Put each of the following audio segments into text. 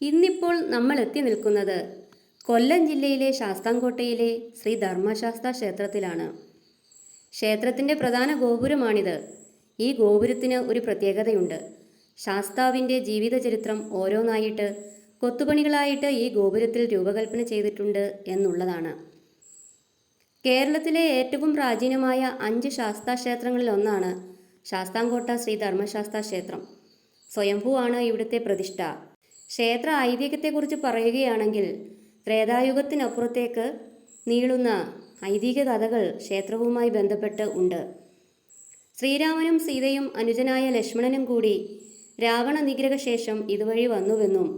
ഇന്നിപ്പോൾ നമ്മൾ എത്തി നിൽക്കുന്നത് കൊല്ലം ജില്ലയിലെ ശാസ്താംകോട്ടയിലെ ശ്രീ ധർമ്മശാസ്ത്ര ക്ഷേത്രത്തിലാണ്. ക്ഷേത്രത്തിന്റെ പ്രധാന ഗോപുരമാണിത്. ഈ ഗോപുരത്തിന് ഒരു പ്രത്യേകതയുണ്ട്. ശാസ്താവിന്റെ ജീവിതചരിത്രം ഓരോന്നായിട്ട് കൊത്തുപണികളായിട്ട് ഈ ഗോപുരത്തിൽ രൂപകൽപ്പന ചെയ്തിട്ടുണ്ട് എന്നുള്ളതാണ്. കേരളത്തിലെ ഏറ്റവും പ്രാചീനമായ അഞ്ച് ശാസ്താ ക്ഷേത്രങ്ങളിൽ ഒന്നാണ് ശാസ്താംകോട്ട ശ്രീ ധർമ്മശാസ്താ ക്ഷേത്രം. സ്വയംഭൂവാണ് ഇവിടുത്തെ പ്രതിഷ്ഠ. ക്ഷേത്ര ഐതിഹ്യത്തെക്കുറിച്ച് പറയുകയാണെങ്കിൽ ത്രേതായുഗത്തിനപ്പുറത്തേക്ക് നീളുന്ന ഐതിഹ്യ കഥകൾ ക്ഷേത്രവുമായി ബന്ധപ്പെട്ട് ഉണ്ട്. ശ്രീരാമനും സീതയും അനുജനായ ലക്ഷ്മണനും കൂടി രാവണ നിഗ്രഹശേഷം ഇതുവഴി വന്നുവെന്നും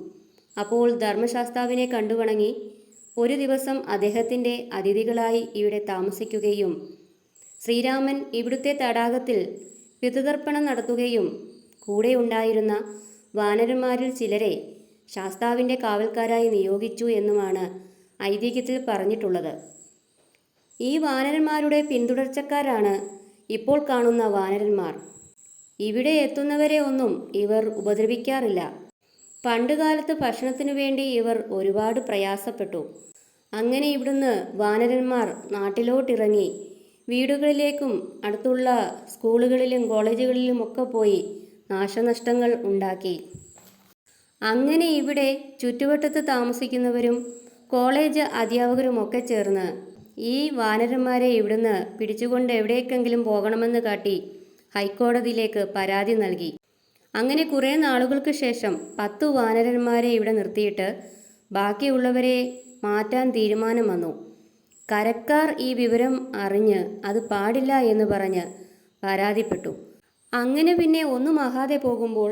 അപ്പോൾ ധർമ്മശാസ്താവിനെ കണ്ടുവണങ്ങി ഒരു ദിവസം അദ്ദേഹത്തിന്റെ അതിഥികളായി ഇവിടെ താമസിക്കുകയും ശ്രീരാമൻ ഇവിടുത്തെ തടാകത്തിൽ പിതൃതർപ്പണം നടത്തുകയും കൂടെയുണ്ടായിരുന്ന വാനരന്മാരിൽ ചിലരെ ശാസ്താവിന്റെ കാവൽക്കാരായി നിയോഗിച്ചു എന്നുമാണ് ഐതിഹ്യത്തിൽ പറഞ്ഞിട്ടുള്ളത്. ഈ വാനരന്മാരുടെ പിന്തുടർച്ചക്കാരാണ് ഇപ്പോൾ കാണുന്ന വാനരന്മാർ. ഇവിടെ എത്തുന്നവരെ ഒന്നും ഇവർ ഉപദ്രവിക്കാറില്ല. പണ്ടുകാലത്ത് ഭക്ഷണത്തിനു വേണ്ടി ഇവർ ഒരുപാട് പ്രയാസപ്പെട്ടു. അങ്ങനെ ഇവിടുന്ന് വാനരന്മാർ നാട്ടിലോട്ടിറങ്ങി വീടുകളിലേക്കും അടുത്തുള്ള സ്കൂളുകളിലും കോളേജുകളിലും ഒക്കെ പോയി നാശനഷ്ടങ്ങൾ ഉണ്ടാക്കി. അങ്ങനെ ഇവിടെ ചുറ്റുവട്ടത്ത് താമസിക്കുന്നവരും കോളേജ് അധ്യാപകരുമൊക്കെ ചേർന്ന് ഈ വാനരന്മാരെ ഇവിടുന്ന് പിടിച്ചുകൊണ്ട് എവിടേക്കെങ്കിലും പോകണമെന്ന് കാട്ടി ഹൈക്കോടതിയിലേക്ക് പരാതി നൽകി. അങ്ങനെ കുറേ നാളുകൾക്ക് ശേഷം പത്തു വാനരന്മാരെ ഇവിടെ നിർത്തിയിട്ട് ബാക്കിയുള്ളവരെ മാറ്റാൻ തീരുമാനം വന്നു. കരക്കാർ ഈ വിവരം അറിഞ്ഞ് അത് പാടില്ല എന്ന് പറഞ്ഞ് പരാതിപ്പെട്ടു. അങ്ങനെ പിന്നെ ഒന്നും ആകാതെ പോകുമ്പോൾ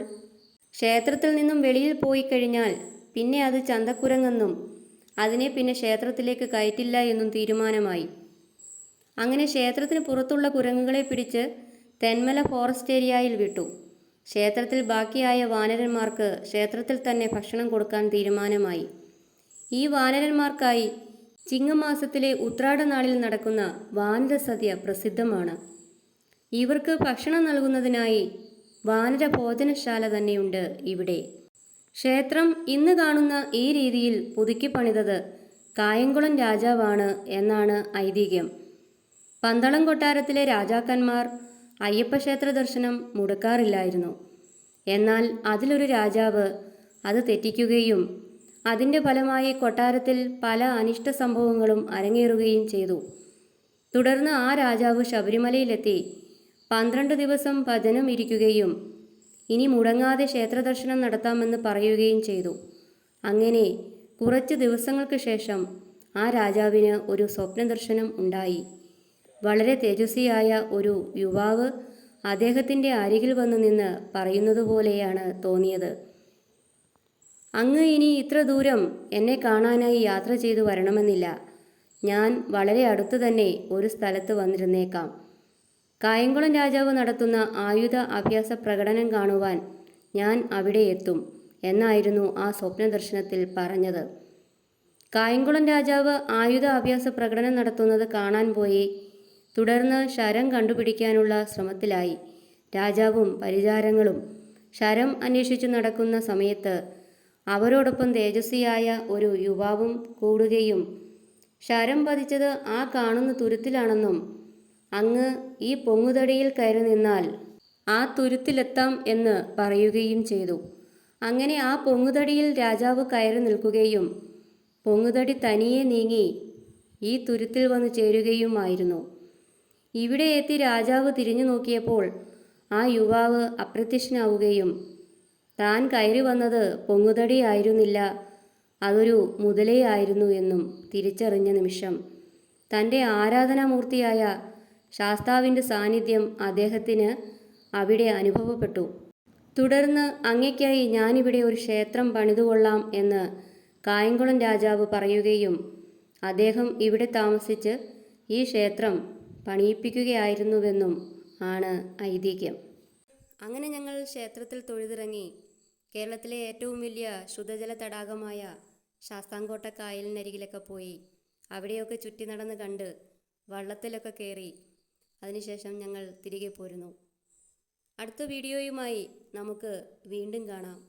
ക്ഷേത്രത്തിൽ നിന്നും വെളിയിൽ പോയി കഴിഞ്ഞാൽ പിന്നെ അത് ചന്തക്കുരങ്ങെന്നും അതിനെ പിന്നെ ക്ഷേത്രത്തിലേക്ക് കയറ്റില്ല എന്നും തീരുമാനമായി. അങ്ങനെ ക്ഷേത്രത്തിന് പുറത്തുള്ള കുരങ്ങുകളെ പിടിച്ച് തെന്മല ഫോറസ്റ്റ് ഏരിയയിൽ വിട്ടു. ക്ഷേത്രത്തിൽ ബാക്കിയായ വാനരന്മാർക്ക് ക്ഷേത്രത്തിൽ തന്നെ ഭക്ഷണം കൊടുക്കാൻ തീരുമാനമായി. ഈ വാനരന്മാർക്കായി ചിങ്ങമാസത്തിലെ ഉത്രാടനാളിൽ നടക്കുന്ന വാനരസദ്യ പ്രസിദ്ധമാണ്. ഇവർക്ക് ഭക്ഷണം നൽകുന്നതിനായി വാനര ഭോജനശാല തന്നെയുണ്ട് ഇവിടെ. ക്ഷേത്രം ഇന്ന് കാണുന്ന ഈ രീതിയിൽ പുതുക്കി പണിതത് കായംകുളം രാജാവാണ് എന്നാണ് ഐതിഹ്യം. പന്തളം കൊട്ടാരത്തിലെ രാജാക്കന്മാർ അയ്യപ്പക്ഷേത്ര ദർശനം മുടക്കാറില്ലായിരുന്നു. എന്നാൽ അതിലൊരു രാജാവ് അത് തെറ്റിക്കുകയും അതിന്റെ ഫലമായി കൊട്ടാരത്തിൽ പല അനിഷ്ട സംഭവങ്ങളും അരങ്ങേറുകയും ചെയ്തു. തുടർന്ന് ആ രാജാവ് ശബരിമലയിലെത്തി പന്ത്രണ്ട് ദിവസം ഭജനം ഇരിക്കുകയും ഇനി മുടങ്ങാതെ ക്ഷേത്രദർശനം നടത്താമെന്ന് പറയുകയും ചെയ്തു. അങ്ങനെ കുറച്ച് ദിവസങ്ങൾക്ക് ശേഷം ആ രാജാവിന് ഒരു സ്വപ്നദർശനം ഉണ്ടായി. വളരെ തേജസ്വിയായ ഒരു യുവാവ് അദ്ദേഹത്തിന്റെ അരികിൽ വന്നു നിന്ന് പറയുന്നത് പോലെയാണ് തോന്നിയത്. അങ്ങ് ഇനി ഇത്ര ദൂരം എന്നെ കാണാനായി യാത്ര ചെയ്തു വരണമെന്നില്ല. ഞാൻ വളരെ അടുത്ത് തന്നെ ഒരു സ്ഥലത്ത് വന്നിരുന്നേക്കാം. കായംകുളം രാജാവ് നടത്തുന്ന ആയുധ അഭ്യാസ പ്രകടനം കാണുവാൻ ഞാൻ അവിടെ എത്തും എന്നായിരുന്നു ആ സ്വപ്നദർശനത്തിൽ പറഞ്ഞത്. കായംകുളം രാജാവ് ആയുധ അഭ്യാസ പ്രകടനം നടത്തുന്നത് കാണാൻ പോയി. തുടർന്ന് ശരം കണ്ടുപിടിക്കാനുള്ള ശ്രമത്തിലായി. രാജാവും പരിചാരങ്ങളും ശരം അന്വേഷിച്ചു നടക്കുന്ന സമയത്ത് അവരോടൊപ്പം തേജസ്വിയായ ഒരു യുവാവും കൂടുകയും ശരം പതിച്ചത് ആ കാണുന്ന തുരുത്തിലാണെന്നും അങ്ങ് ഈ പൊങ്ങുതടിയിൽ കയറി നിന്നാൽ ആ തുരുത്തിലെത്താം എന്ന് പറയുകയും ചെയ്തു. അങ്ങനെ ആ പൊങ്ങുതടിയിൽ രാജാവ് കയറി നിൽക്കുകയും പൊങ്ങുതടി തനിയെ നീങ്ങി ഈ തുരുത്തിൽ വന്ന് ചേരുകയുമായിരുന്നു. ഇവിടെ എത്തി രാജാവ് തിരിഞ്ഞു നോക്കിയപ്പോൾ ആ യുവാവ് അപ്രത്യക്ഷനാവുകയും താൻ കയറി വന്നത് പൊങ്ങുതടിയായിരുന്നില്ല അതൊരു മുതലയായിരുന്നു എന്നും തിരിച്ചറിഞ്ഞ നിമിഷം തന്റെ ആരാധനാമൂർത്തിയായ ശാസ്താവിന്റെ സാന്നിധ്യം അദ്ദേഹത്തിന് അവിടെ അനുഭവപ്പെട്ടു. തുടർന്ന് അങ്ങയ്ക്കായി ഞാനിവിടെ ഒരു ക്ഷേത്രം പണിതുകൊള്ളാം എന്ന് കായംകുളം രാജാവ് പറയുകയും അദ്ദേഹം ഇവിടെ താമസിച്ച് ഈ ക്ഷേത്രം പണിയിപ്പിക്കുകയായിരുന്നുവെന്നും ആണ് ഐതിഹ്യം. അങ്ങനെ ഞങ്ങൾ ക്ഷേത്രത്തിൽ തൊഴുതിറങ്ങി. കേരളത്തിലെ ഏറ്റവും വലിയ ശുദ്ധജല തടാകമായ ശാസ്താംകോട്ട കായലിനരികിലൊക്കെ പോയി. അവിടെയൊക്കെ ചുറ്റി നടന്ന് കണ്ട് വള്ളത്തിലൊക്കെ കയറി അതിനുശേഷം ഞങ്ങൾ തിരികെ പോരുന്നു. അടുത്ത വീഡിയോയുമായി നമുക്ക് വീണ്ടും കാണാം.